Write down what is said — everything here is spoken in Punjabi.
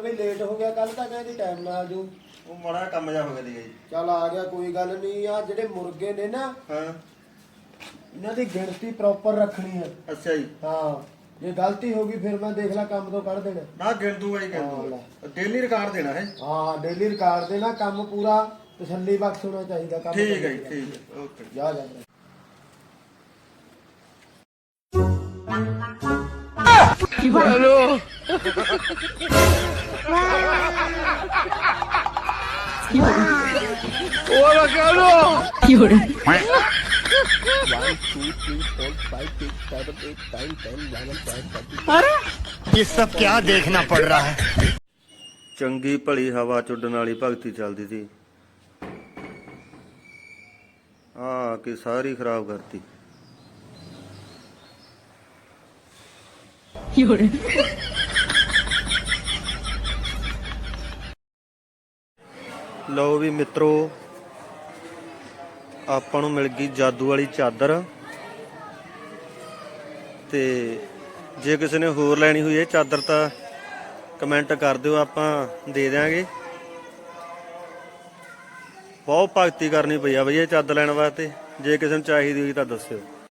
ਬਈ ਲੇਟ ਹੋ ਗਿਆ ਕੱਲ ਤਾਂ ਕਹਿੰਦੀ ਟਾਈਮ ਨਾਲ ਆ ਜੂ ਉਹ ਮੜਾ ਕੰਮ ਜਾ ਹੋ ਗਿਆ ਸੀਗਾ ਜੀ। ਚੱਲ ਆ ਗਿਆ ਕੋਈ ਗੱਲ ਨਹੀਂ ਆ ਜਿਹੜੇ ਮੁਰਗੇ ਨੇ ਨਾ ਹਾਂ। ਇਹਨਾਂ ਦੀ ਗਿਣਤੀ ਪ੍ਰੋਪਰ ਰੱਖਣੀ ਹੈ ਅੱਛਾ ਜੀ। ਹਾਂ ਜੇ ਗਲਤੀ ਹੋ ਗਈ ਫਿਰ ਮੈਂ ਦੇਖ ਲਾ ਕੰਮ ਤੋਂ ਕੱਢ ਦੇਣਾ। ਨਾ ਗਿਣ ਦੂਗਾ ਜੀ ਗਿਣ ਹਾਂ, ਦੂਗਾ ਡੇਲੀ ਰਿਕਾਰਡ ਦੇਣਾ ਹੈ। ਹਾਂ ਡੇਲੀ ਰਿਕਾਰਡ ਦੇਣਾ ਕੰਮ ਪੂਰਾ ਤਸੱਲੀ ਬਖਸ਼ ਹੋਣਾ ਚਾਹੀਦਾ ਕੰਮ ਠੀਕ ਹੈ ਜੀ ਦਾ। ਠੀਕ ਹੈ ਓਕੇ। ਜਾ ਜਾ ¡Hola, cabrón! Llora. ਇਹ ਸਭ ਕੀ ਦੇਖਣਾ ਪੜ ਰਹਾ ਹੈ ਚੰਗੀ ਭਲੀ ਹਵਾ ਚ ਉੱਡਣ ਵਾਲੀ ਭਗਤੀ ਚੱਲਦੀ ਸੀ ਆ ਸਾਰੀ ਖਰਾਬ ਕਰਤੀ ਲਓ ਵੀ ਮਿੱਤਰੋ, ਆਪਾਂ ਨੂੰ ਮਿਲ ਗਈ ਜਾਦੂ ਵਾਲੀ ਚਾਦਰ। ਤੇ ਜੇ ਕਿਸੇ ਨੇ ਹੋਰ ਲੈਣੀ ਹੋਈ ਇਹ ਚਾਦਰ ਤਾਂ ਕਮੈਂਟ ਕਰ ਦਿਓ, ਆਪਾਂ ਦੇ ਦਿਆਂਗੇ। ਬਹੁਤ ਭਗਤੀ ਕਰਨੀ ਪਈ ਆ ਬਈ ਇਹ ਚਾਦਰ ਲੈਣ ਵਾਸਤੇ। ਜੇ ਕਿਸੇ ਨੂੰ ਚਾਹੀਦੀ ਹੋਈ ਤਾਂ ਦੱਸਿਓ।